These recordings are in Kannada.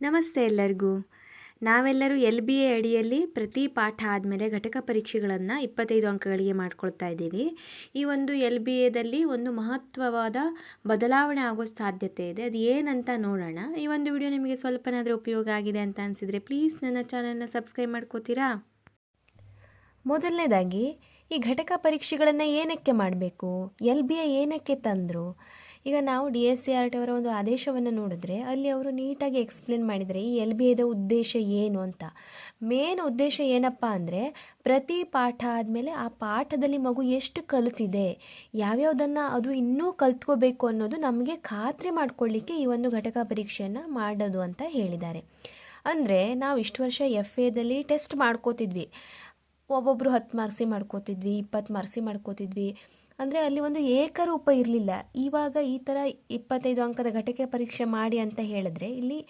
ನಮಸ್ತೆ ಎಲ್ಲರಿಗೂ. ನಾವೆಲ್ಲರೂ ಎಲ್ ಬಿ ಎ ಅಡಿಯಲ್ಲಿ ಪ್ರತಿ ಪಾಠ ಆದಮೇಲೆ ಘಟಕ ಪರೀಕ್ಷೆಗಳನ್ನು ಇಪ್ಪತ್ತೈದು ಅಂಕಗಳಿಗೆ ಮಾಡ್ಕೊಳ್ತಾ ಇದ್ದೀವಿ. ಈ ಒಂದು ಎಲ್ ಬಿ ಎದಲ್ಲಿ ಒಂದು ಮಹತ್ವವಾದ ಬದಲಾವಣೆ ಆಗೋ ಸಾಧ್ಯತೆ ಇದೆ. ಅದು ಏನಂತ ನೋಡೋಣ. ಈ ಒಂದು ವಿಡಿಯೋ ನಿಮಗೆ ಸ್ವಲ್ಪನಾದರೂ ಉಪಯೋಗ ಆಗಿದೆ ಅಂತ ಅನಿಸಿದರೆ ಪ್ಲೀಸ್ ನನ್ನ ಚಾನಲ್ನ ಸಬ್ಸ್ಕ್ರೈಬ್ ಮಾಡ್ಕೋತೀರಾ? ಮೊದಲನೇದಾಗಿ, ಈ ಘಟಕ ಪರೀಕ್ಷೆಗಳನ್ನು ಏನಕ್ಕೆ ಮಾಡಬೇಕು? ಎಲ್ ಬಿ ಎ ಏನಕ್ಕೆ ತಂದರು? ಈಗ ನಾವು D S C R T ಅವರ ಒಂದು ಆದೇಶವನ್ನು ನೋಡಿದ್ರೆ ಅಲ್ಲಿ ಅವರು ನೀಟಾಗಿ ಎಕ್ಸ್ಪ್ಲೇನ್ ಮಾಡಿದರೆ ಈ ಎಲ್ ಬಿ ಎದ ಉದ್ದೇಶ ಏನು ಅಂತ. ಮೇನ್ ಉದ್ದೇಶ ಏನಪ್ಪ ಅಂದರೆ ಪ್ರತಿ ಪಾಠ ಆದಮೇಲೆ ಆ ಪಾಠದಲ್ಲಿ ಮಗು ಎಷ್ಟು ಕಲಿತಿದೆ, ಯಾವ್ಯಾವುದನ್ನು ಅದು ಇನ್ನೂ ಕಲ್ತ್ಕೋಬೇಕು ಅನ್ನೋದು ನಮಗೆ ಖಾತ್ರಿ ಮಾಡ್ಕೊಳ್ಳಿಕ್ಕೆ ಈ ಒಂದು ಘಟಕ ಪರೀಕ್ಷೆಯನ್ನು ಮಾಡೋದು ಅಂತ ಹೇಳಿದ್ದಾರೆ. ಅಂದರೆ ನಾವು ಇಷ್ಟು ವರ್ಷ ಎಫ್ ಎದಲ್ಲಿ ಟೆಸ್ಟ್ ಮಾಡ್ಕೋತಿದ್ವಿ. ಒಬ್ಬೊಬ್ಬರು ಹತ್ತು ಮಾರ್ಕ್ಸಿ ಮಾಡ್ಕೋತಿದ್ವಿ, ಇಪ್ಪತ್ತು ಮಾರ್ಕ್ಸಿ ಮಾಡ್ಕೋತಿದ್ವಿ. ಅಂದರೆ ಅಲ್ಲಿ ಒಂದು ಏಕರೂಪ ಇರಲಿಲ್ಲ. ಇವಾಗ ಈ ಥರ ಇಪ್ಪತ್ತೈದು ಅಂಕದ ಘಟಕ ಪರೀಕ್ಷೆ ಮಾಡಿ ಅಂತ ಹೇಳಿದ್ರೆ ಇಲ್ಲಿ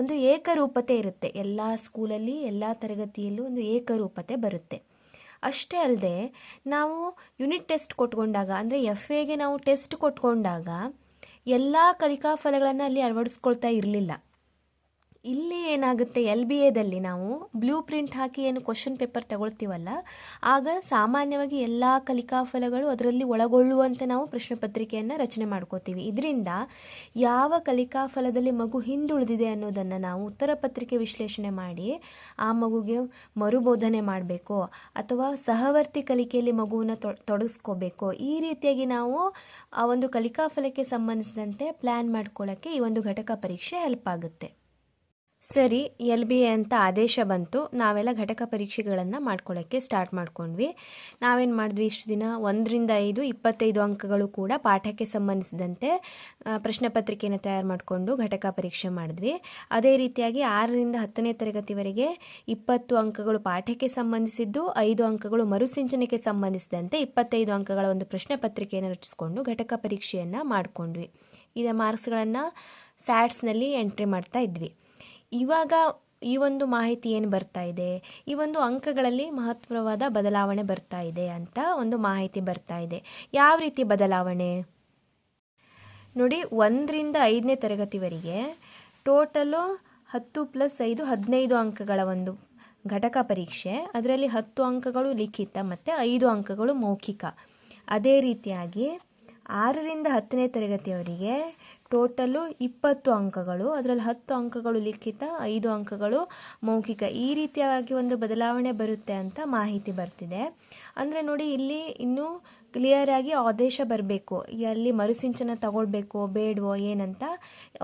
ಒಂದು ಏಕರೂಪತೆ ಇರುತ್ತೆ. ಎಲ್ಲ ಸ್ಕೂಲಲ್ಲಿ, ಎಲ್ಲ ತರಗತಿಯಲ್ಲೂ ಒಂದು ಏಕರೂಪತೆ ಬರುತ್ತೆ. ಅಷ್ಟೇ ಅಲ್ಲದೆ ನಾವು ಯೂನಿಟ್ ಟೆಸ್ಟ್ ಕೊಟ್ಕೊಂಡಾಗ, ಅಂದರೆ ಎಫ್ ಎಗೆ ನಾವು ಟೆಸ್ಟ್ ಕೊಟ್ಕೊಂಡಾಗ ಎಲ್ಲ ಕಲಿಕಾ ಫಲಗಳನ್ನು ಅಲ್ಲಿ ಅಳವಡಿಸ್ಕೊಳ್ತಾ ಇರಲಿಲ್ಲ. ಇಲ್ಲಿ ಏನಾಗುತ್ತೆ ಎಲ್ ಬಿ ಎದಲ್ಲಿ ನಾವು ಬ್ಲೂ ಪ್ರಿಂಟ್ ಹಾಕಿ ಏನು ಕ್ವಶನ್ ಪೇಪರ್ ತಗೊಳ್ತೀವಲ್ಲ, ಆಗ ಸಾಮಾನ್ಯವಾಗಿ ಎಲ್ಲ ಕಲಿಕಾ ಫಲಗಳು ಅದರಲ್ಲಿ ಒಳಗೊಳ್ಳುವಂತೆ ನಾವು ಪ್ರಶ್ನೆ ಪತ್ರಿಕೆಯನ್ನು ರಚನೆ ಮಾಡ್ಕೋತೀವಿ. ಇದರಿಂದ ಯಾವ ಕಲಿಕಾ ಫಲದಲ್ಲಿ ಮಗು ಹಿಂದುಳಿದಿದೆ ಅನ್ನೋದನ್ನು ನಾವು ಉತ್ತರ ಪತ್ರಿಕೆ ವಿಶ್ಲೇಷಣೆ ಮಾಡಿ, ಆ ಮಗುಗೆ ಮರುಬೋಧನೆ ಮಾಡಬೇಕು, ಅಥವಾ ಸಹವರ್ತಿ ಕಲಿಕೆಯಲ್ಲಿ ಮಗುವನ್ನು ತೊಡಗಿಸ್ಕೋಬೇಕು, ಈ ರೀತಿಯಾಗಿ ನಾವು ಆ ಒಂದು ಕಲಿಕಾ ಫಲಕ್ಕೆ ಸಂಬಂಧಿಸಿದಂತೆ ಪ್ಲ್ಯಾನ್ ಮಾಡ್ಕೊಳ್ಳೋಕ್ಕೆ ಈ ಒಂದು ಘಟಕ ಪರೀಕ್ಷೆ ಹೆಲ್ಪ್ ಆಗುತ್ತೆ. ಸರಿ, ಎಲ್ ಬಿ ಎ ಅಂತ ಆದೇಶ ಬಂತು. ನಾವೆಲ್ಲ ಘಟಕ ಪರೀಕ್ಷೆಗಳನ್ನು ಮಾಡ್ಕೊಳ್ಳೋಕ್ಕೆ ಸ್ಟಾರ್ಟ್ ಮಾಡ್ಕೊಂಡ್ವಿ. ನಾವೇನು ಮಾಡಿದ್ವಿ? ಇಷ್ಟು ದಿನ, ಒಂದರಿಂದ ಐದು, ಇಪ್ಪತ್ತೈದು ಅಂಕಗಳು ಕೂಡ ಪಾಠಕ್ಕೆ ಸಂಬಂಧಿಸಿದಂತೆ ಪ್ರಶ್ನೆ ಪತ್ರಿಕೆಯನ್ನು ತಯಾರು ಮಾಡಿಕೊಂಡು ಘಟಕ ಪರೀಕ್ಷೆ ಮಾಡಿದ್ವಿ. ಅದೇ ರೀತಿಯಾಗಿ ಆರರಿಂದ ಹತ್ತನೇ ತರಗತಿವರೆಗೆ ಇಪ್ಪತ್ತು ಅಂಕಗಳು ಪಾಠಕ್ಕೆ ಸಂಬಂಧಿಸಿದ್ದು, ಐದು ಅಂಕಗಳು ಮರುಸಿಂಚನೆಗೆ ಸಂಬಂಧಿಸಿದಂತೆ ಇಪ್ಪತ್ತೈದು ಅಂಕಗಳ ಒಂದು ಪ್ರಶ್ನೆ ಪತ್ರಿಕೆಯನ್ನು ರಚಿಸಿಕೊಂಡು ಘಟಕ ಪರೀಕ್ಷೆಯನ್ನು ಮಾಡಿಕೊಂಡ್ವಿ. ಇದರ ಮಾರ್ಕ್ಸ್ಗಳನ್ನು ಸ್ಯಾಟ್ಸ್ನಲ್ಲಿ ಎಂಟ್ರಿ ಮಾಡ್ತಾ ಇದ್ವಿ. ಇವಾಗ ಈ ಒಂದು ಮಾಹಿತಿ ಏನು ಬರ್ತಾ ಇದೆ? ಈ ಒಂದು ಅಂಕಗಳಲ್ಲಿ ಮಹತ್ವವಾದ ಬದಲಾವಣೆ ಬರ್ತಾ ಇದೆ ಅಂತ ಒಂದು ಮಾಹಿತಿ ಬರ್ತಾ ಇದೆ. ಯಾವ ರೀತಿ ಬದಲಾವಣೆ? ನೋಡಿ, ಒಂದರಿಂದ ಐದನೇ ತರಗತಿವರೆಗೆ ಟೋಟಲು ಹತ್ತು ಪ್ಲಸ್ ಐದು ಹದಿನೈದು ಅಂಕಗಳ ಒಂದು ಘಟಕ ಪರೀಕ್ಷೆ, ಅದರಲ್ಲಿ ಹತ್ತು ಅಂಕಗಳು ಲಿಖಿತ ಮತ್ತು ಐದು ಅಂಕಗಳು ಮೌಖಿಕ. ಅದೇ ರೀತಿಯಾಗಿ ಆರರಿಂದ ಹತ್ತನೇ ತರಗತಿಯವರಿಗೆ ಟೋಟಲು ಇಪ್ಪತ್ತು ಅಂಕಗಳು, ಅದರಲ್ಲಿ ಹತ್ತು ಅಂಕಗಳು ಲಿಖಿತ, ಐದು ಅಂಕಗಳು ಮೌಖಿಕ. ಈ ರೀತಿಯಾಗಿ ಒಂದು ಬದಲಾವಣೆ ಬರುತ್ತೆ ಅಂತ ಮಾಹಿತಿ ಬರ್ತಿದೆ. ಅಂದರೆ ನೋಡಿ, ಇಲ್ಲಿ ಇನ್ನೂ ಕ್ಲಿಯರಾಗಿ ಆದೇಶ ಬರಬೇಕು. ಅಲ್ಲಿ ಮರುಸಿಂಚನ ತಗೊಳ್ಬೇಕು, ಬೇಡವೋ, ಏನಂತ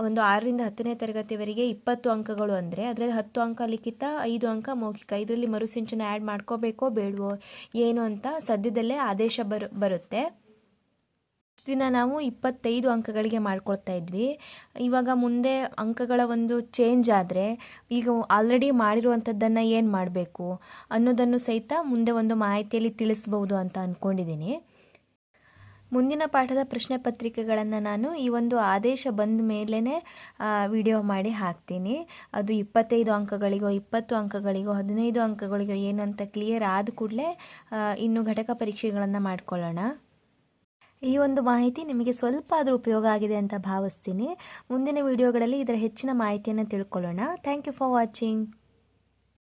ಒಂದು ಆರರಿಂದ ಹತ್ತನೇ ತರಗತಿವರೆಗೆ ಇಪ್ಪತ್ತು ಅಂಕಗಳು ಅಂದರೆ, ಅದರಲ್ಲಿ ಹತ್ತು ಅಂಕ ಲಿಖಿತ, ಐದು ಅಂಕ ಮೌಖಿಕ. ಇದರಲ್ಲಿ ಮರುಸಿಂಚನ ಆ್ಯಡ್ ಮಾಡ್ಕೋಬೇಕೋ, ಬೇಡವೋ, ಏನು ಅಂತ ಸದ್ಯದಲ್ಲೇ ಆದೇಶ ಬರು, ಬರುತ್ತೆ. ದಿನ ನಾವು ಇಪ್ಪತ್ತೈದು ಅಂಕಗಳಿಗೆ ಮಾಡ್ಕೊಳ್ತಾ ಇದ್ವಿ. ಇವಾಗ ಮುಂದೆ ಅಂಕಗಳ ಒಂದು ಚೇಂಜ್ ಆದರೆ ಈಗ ಆಲ್ರೆಡಿ ಮಾಡಿರುವಂಥದ್ದನ್ನು ಏನು ಮಾಡಬೇಕು ಅನ್ನೋದನ್ನು ಸಹಿತ ಮುಂದೆ ಒಂದು ಮಾಹಿತಿಯಲ್ಲಿ ತಿಳಿಸ್ಬೋದು ಅಂತ ಅಂದ್ಕೊಂಡಿದ್ದೀನಿ ಮುಂದಿನ ಪಾಠದ ಪ್ರಶ್ನೆ ಪತ್ರಿಕೆಗಳನ್ನು ನಾನು ಈ ಒಂದು ಆದೇಶ ಬಂದ ಮೇಲೇ ವಿಡಿಯೋ ಮಾಡಿ ಹಾಕ್ತೀನಿ. ಅದು ಇಪ್ಪತ್ತೈದು ಅಂಕಗಳಿಗೋ, ಇಪ್ಪತ್ತು ಅಂಕಗಳಿಗೋ, ಹದಿನೈದು ಅಂಕಗಳಿಗೋ ಏನಂತ ಕ್ಲಿಯರ್ ಆದ ಕೂಡಲೇ ಇನ್ನು ಘಟಕ ಪರೀಕ್ಷೆಗಳನ್ನು ಮಾಡ್ಕೊಳ್ಳೋಣ. ಈ ಒಂದು ಮಾಹಿತಿ ನಿಮಗೆ ಸ್ವಲ್ಪ ಆದರೂ ಉಪಯೋಗ ಆಗಿದೆ ಅಂತ ಭಾವಿಸ್ತೀನಿ. ಮುಂದಿನ ವಿಡಿಯೋಗಳಲ್ಲಿ ಇದರ ಹೆಚ್ಚಿನ ಮಾಹಿತಿಯನ್ನು ತಿಳ್ಕೊಳ್ಳೋಣ. Thank you for watching